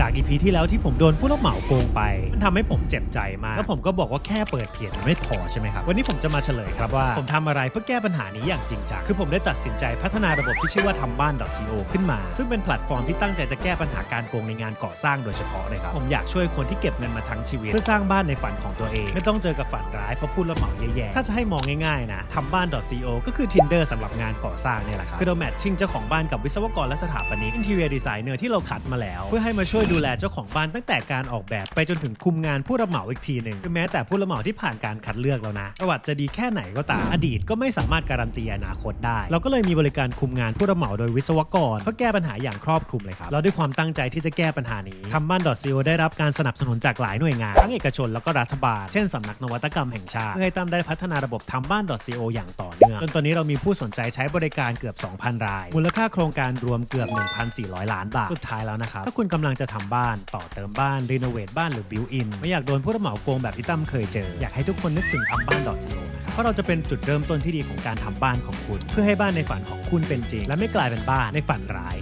จากอีพีที่แล้วที่ผมโดนผู้รับเหมาโกงไป มันทำให้ผมเจ็บใจมาก แล้วผมก็บอกว่าแค่เปิดเพจมันไม่พอใช่ไหมครับ วันนี้ผมจะมาเฉลยครับว่า ผมทำอะไรเพื่อแก้ปัญหานี้อย่างจริงจัง คือผมได้ตัดสินใจพัฒนาระบบที่ชื่อว่าทำบ้าน .co ขึ้นมา ซึ่งเป็นแพลตฟอร์มที่ตั้งใจจะแก้ปัญหาการโกงในงานก่อสร้างโดยเฉพาะเลยครับ ผมอยากช่วยคนที่เก็บเงินมาทั้งชีวิต เพื่อสร้างบ้านในฝันของตัวเอง ไม่ต้องเจอกับฝันร้ายเพราะผู้รับเหมาแย่ๆ ถ้าจะให้มองง่ายๆนะทำบ้าน .co ก็คือ Tinder สำหรับงานก่อสร้างเนี่ยแหละครับคือเราแมทชิ่งเจ้าของบ้านกับวิศวกรและสถาปนิก interior designer ที่เราคัดมาแล้ว เพื่อให้มาช่วยดูแลเจ้าของบ้านตั้งแต่การออกแบบไปจนถึงคุมงานผู้รับเหมาอีกทีหนึ่งคือแม้แต่ผู้รับเหมาที่ผ่านการคัดเลือกแล้วนะ ประวัติจะดีแค่ไหนก็ตามอดีตก็ไม่สามารถการันตีอนาคตได้ เราก็เลยมีบริการคุมงานผู้รับเหมาโดยวิศวกรเพื่อแก้ปัญหาอย่างครอบคลุมเลยครับเราด้วยความตั้งใจที่จะแก้ปัญหานี้ทำบ้าน .co ได้รับการสนับสนุนจากหลายหน่วยงานทั้งเอกชนแล้วก็รัฐบาล เช่นสำนักนวัตกรรมแห่งชาติเพื่อให้ตั้มได้พัฒนาระบบทำบ้าน .co อย่างต่อเนื่องจนตอนนี้เรามีผู้สนใจใช้บริการเกือบ 2,000 ราย มูลค่าโครงการรวมเกือบ 1,400 ล้านบาทสุดท้ายแล้วนะครับถ้าคุณกำลังจะทำบ้าน ต่อเติมบ้าน รีโนเวทบ้านหรือบิวอิน ไม่อยากโดนผู้รับเหมาโกงแบบที่ตั้มเคยเจอ อยากให้ทุกคนนึกถึงทำบ้าน .co นะครับเพราะเราจะเป็นจุดเริ่มต้นที่ดีของการทำบ้านของคุณ เพื่อให้บ้านในฝันของคุณเป็นจริง และไม่กลายเป็นบ้านในฝันร้าย